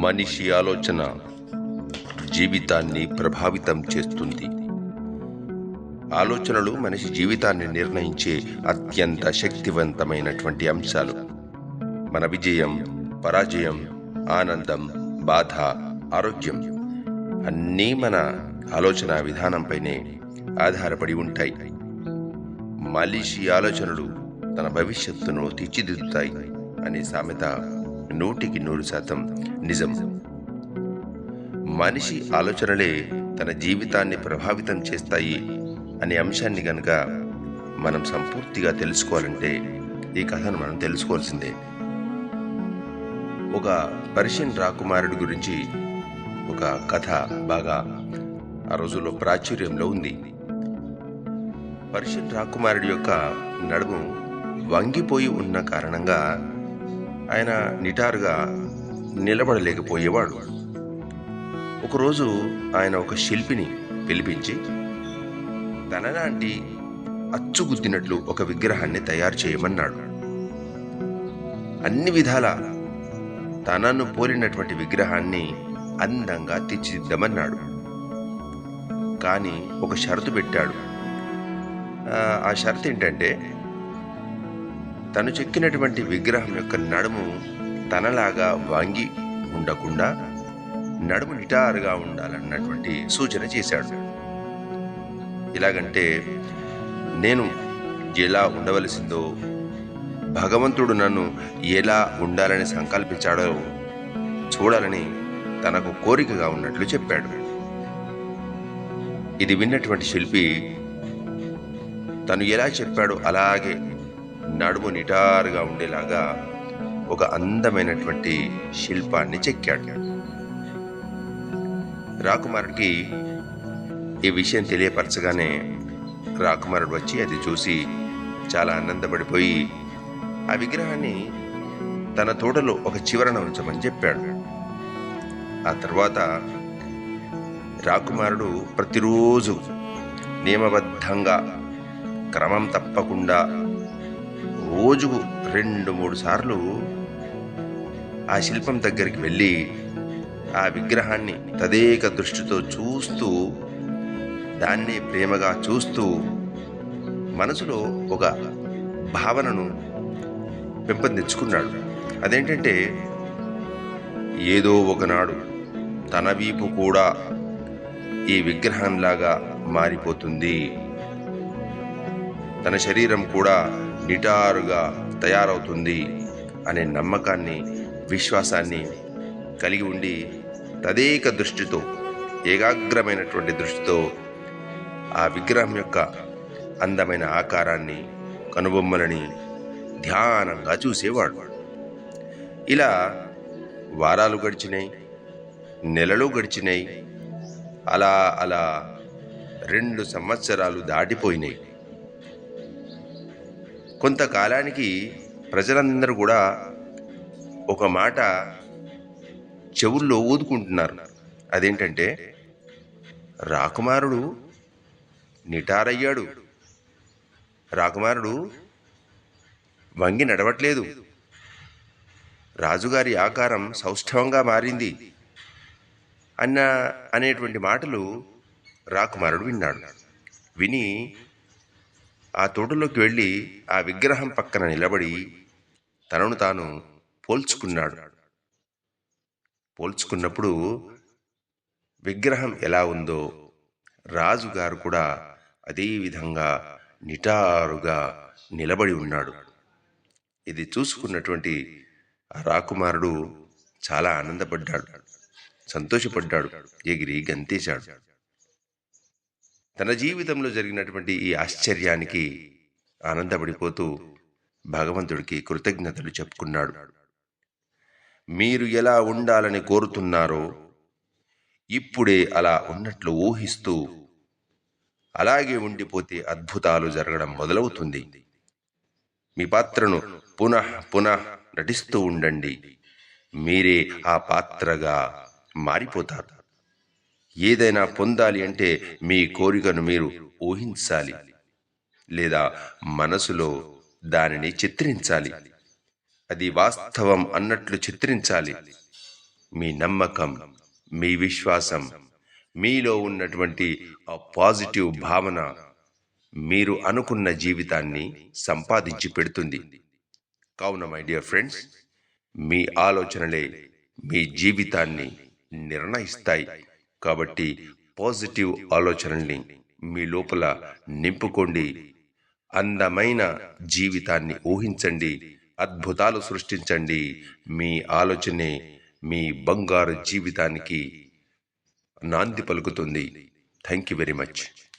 మనిషి ఆలోచన జీవితాన్ని ప్రభావితం చేస్తుంది. ఆలోచనలు మనిషి జీవితాన్ని నిర్ణయించే అత్యంత శక్తివంతమైనటువంటి అంశాలు. మన విజయం పరాజయం ఆనందం బాధ ఆరోగ్యం అన్నీ మన ఆలోచన విధానంపైనే ఆధారపడి ఉంటాయి. మనిషి ఆలోచనలు తన భవిష్యత్తును తీర్చిదిద్దుతాయి అనే సామెత నూటికి నూరు శాతం నిజం. మనిషి ఆలోచనలే తన జీవితాన్ని ప్రభావితం చేస్తాయి అనే అంశాన్ని గనక మనం సంపూర్తిగా తెలుసుకోవాలంటే ఈ కథను మనం తెలుసుకోవాల్సిందే. ఒక పర్షియన్ రాకుమారుడి గురించి ఒక కథ బాగా ఆ రోజుల్లో ప్రాచుర్యంలో ఉంది. పర్షియన్ రాకుమారుడి యొక్క నడుము వంగిపోయి ఉన్న కారణంగా ఆయన నిటారుగా నిలబడలేకపోయేవాడు. ఒకరోజు ఆయన ఒక శిల్పిని పిలిపించి తనలాంటి అచ్చుగుద్దినట్లు ఒక విగ్రహాన్ని తయారు చేయమన్నాడు. అన్ని విధాల తనను పోలినటువంటి విగ్రహాన్ని అందంగా తీర్చిదిద్దమన్నాడు. కానీ ఒక షరతు పెట్టాడు. ఆ, ఆ షరతు ఏంటంటే తను చెక్కినటువంటి విగ్రహం యొక్క నడుము తనలాగా వాంగి ఉండకుండా నడుము నిటారుగా ఉండాలన్నటువంటి సూచన చేశాడు. ఇలాగంటే నేను ఎలా ఉండవలసిందో భగవంతుడు నన్ను ఎలా ఉండాలని సంకల్పించాడో చూడాలని తనకు కోరికగా ఉన్నట్లు చెప్పాడు. ఇది విన్నటువంటి శిల్పి తను ఎలా చెప్పాడో అలాగే నడుము నిటారుగా ఉండేలాగా ఒక అందమైనటువంటి శిల్పాన్ని చెక్కాడు. రాకుమారుడికి ఈ విషయం తెలియపరచగానే రాకుమారుడు వచ్చి అది చూసి చాలా ఆనందపడిపోయి ఆ విగ్రహాన్ని తన తోటలో ఒక చివరన ఉంచమని చెప్పాడు. ఆ తర్వాత రాకుమారుడు ప్రతిరోజు నియమబద్ధంగా క్రమం తప్పకుండా రోజుకు రెండు మూడు సార్లు ఆ శిల్పం దగ్గరికి వెళ్ళి ఆ విగ్రహాన్ని తదేక దృష్టితో చూస్తూ దాన్ని ప్రేమగా చూస్తూ మనసులో ఒక భావనను పెంపొందించుకున్నాడు. అదేంటంటే ఏదో ఒకనాడు తన వీపు కూడా ఈ విగ్రహంలాగా మారిపోతుంది. తన శరీరం కూడా నిటారుగా తయారవుతుంది అనే నమ్మకాన్ని విశ్వాసాన్ని కలిగి ఉండి తదేక దృష్టితో ఏకాగ్రమైనటువంటి దృష్టితో ఆ విగ్రహం యొక్క అందమైన ఆకారాన్ని కనుబొమ్మలని ధ్యానంగా చూసేవాడు. ఇలా వారాలు గడిచినాయి నెలలు గడిచినాయి అలా అలా రెండు సంవత్సరాలు దాటిపోయినాయి. కొంతకాలానికి ప్రజలందరూ కూడా ఒక మాట చెవుల్లో ఊదుకుంటున్నారు. అదేంటంటే రాకుమారుడు నిటారయ్యాడు. రాకుమారుడు వంగి నడవట్లేదు. రాజుగారి ఆకారం సౌష్ఠవంగా మారింది అన్న అనేటువంటి మాటలు రాకుమారుడు విన్నాడు. విని ఆ తోటలోకి వెళ్ళి ఆ విగ్రహం పక్కన నిలబడి తనను తాను పోల్చుకున్నాడు. పోల్చుకున్నప్పుడు విగ్రహం ఎలా ఉందో రాజుగారు కూడా అదే విధంగా నిటారుగా నిలబడి ఉన్నాడు. ఇది చూసుకున్నటువంటి ఆ రాకుమారుడు చాలా ఆనందపడ్డాడు. సంతోషపడ్డాడు. ఎగిరి గంతేశాడు. తన జీవితంలో జరిగినటువంటి ఈ ఆశ్చర్యానికి ఆనందపడిపోతూ భగవంతుడికి కృతజ్ఞతలు చెప్పుకున్నాడు. మీరు ఎలా ఉండాలని కోరుతున్నారో ఇప్పుడే అలా ఉన్నట్లు ఊహిస్తూ అలాగే ఉండిపోతే అద్భుతాలు జరగడం మొదలవుతుంది. మీ పాత్రను పునః పునః నటిస్తూ ఉండండి. మీరే ఆ పాత్రగా మారిపోతారు. ఏదైనా పొందాలి అంటే మీ కోరికను మీరు ఊహించాలి. లేదా మనసులో దానిని చిత్రించాలి. అది వాస్తవం అన్నట్లు చిత్రించాలి. మీ నమ్మకం మీ విశ్వాసం మీలో ఉన్నటువంటి ఆ పాజిటివ్ భావన మీరు అనుకున్న జీవితాన్ని సంపాదించి పెడుతుంది. కావున మై డియర్ ఫ్రెండ్స్ మీ ఆలోచనలే మీ జీవితాన్ని నిర్ణయిస్తాయి. కాబట్టి పాజిటివ్ ఆలోచనల్ని మీ లోపల నింపుకోండి. అందమైన జీవితాన్ని ఊహించండి. అద్భుతాలు సృష్టించండి. మీ ఆలోచనే మీ బంగారు జీవితానికి నాంది పలుకుతుంది. Thank you very much.